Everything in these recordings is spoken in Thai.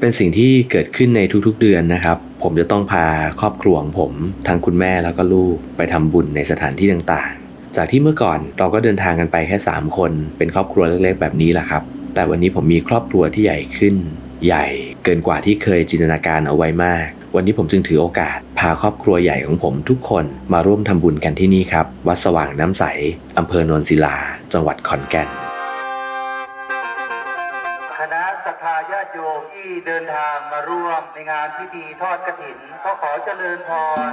เป็นสิ่งที่เกิดขึ้นในทุกๆเดือนนะครับ ผมจะต้องพาครอบครัวของผมทั้งคุณแม่แล้วก็ลูกไปทำบุญในสถานที่ต่างๆ จากที่เมื่อก่อนเราก็เดินทางกันไปแค่ 3 คน เป็นครอบครัวเล็กๆ แบบนี้แหละครับ แต่วันนี้ผมมีครอบครัวที่ใหญ่ขึ้น ใหญ่เกินกว่าที่เคยจินตนาการเอาไว้มาก วันนี้ผมจึงถือโอกาส พาครอบครัวใหญ่ของผมทุกคนมาร่วมทำบุญกันที่นี่ครับ วัดสว่างน้ำใสอำเภอโนนศิลา จังหวัดขอนแก่น คณะศรัทธาญาติโยมที่เดินทางมาร่วมในงานพิธีทอดกระถินก็ขอเจริญพร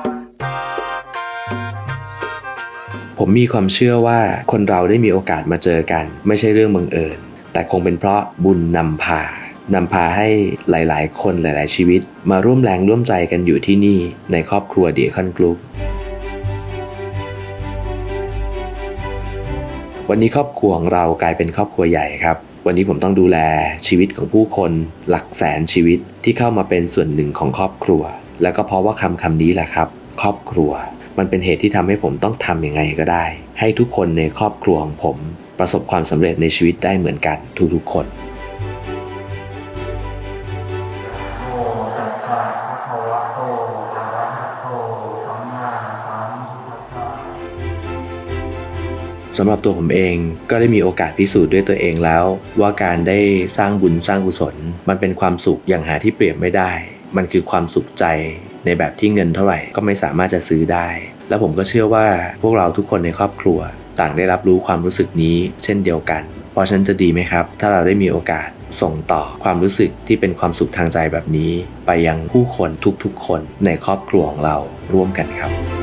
ผมมีความเชื่อว่าคนเราได้มีโอกาสมาเจอกัน ไม่ใช่เรื่องบังเอิญ แต่คงเป็นเพราะบุญนำพานำพาให้หลาย ๆ คนหลาย ๆ ชีวิต มาร่วมแรงร่วมใจกันอยู่ที่นี่ในครอบครัวเดียคอนกรุ๊ปวันนี้ครอบครัวของเรากลายเป็นครอบครัวใหญ่ครับ วันนี้ผมต้องดูแลชีวิตของผู้คน หลักแสนชีวิตที่เข้ามาเป็นส่วนหนึ่งของครอบครัว แล้วก็เพราะว่าคำคำนี้แหละครับ ครอบครัว มันเป็นเหตุที่ทำให้ผมต้องทำยังไงก็ได้ ให้ทุกคนในครอบครัวของผม ประสบความสำเร็จในชีวิตได้เหมือนกันทุกๆคน สำหรับตัวผมเองก็ได้มีโอกาสพิสูจน์ด้วยตัวเองแล้ว ว่าการได้สร้างบุญสร้างกุศล มันเป็นความสุขอย่างหาที่เปรียบไม่ได้ มันคือความสุขใจในแบบที่เงินเท่าไหร่ก็ไม่สามารถจะซื้อได้ และผมก็เชื่อว่าพวกเราทุกคนในครอบครัว ต่างได้รับรู้ความรู้สึกนี้เช่นเดียวกัน เพราะฉะนั้นจะดีไหมครับ ถ้าเราได้มีโอกาสส่งต่อความรู้สึกที่เป็นความสุขทางใจแบบนี้ ไปยังผู้คนทุกๆ คนในครอบครัวของเราร่วมกันครับ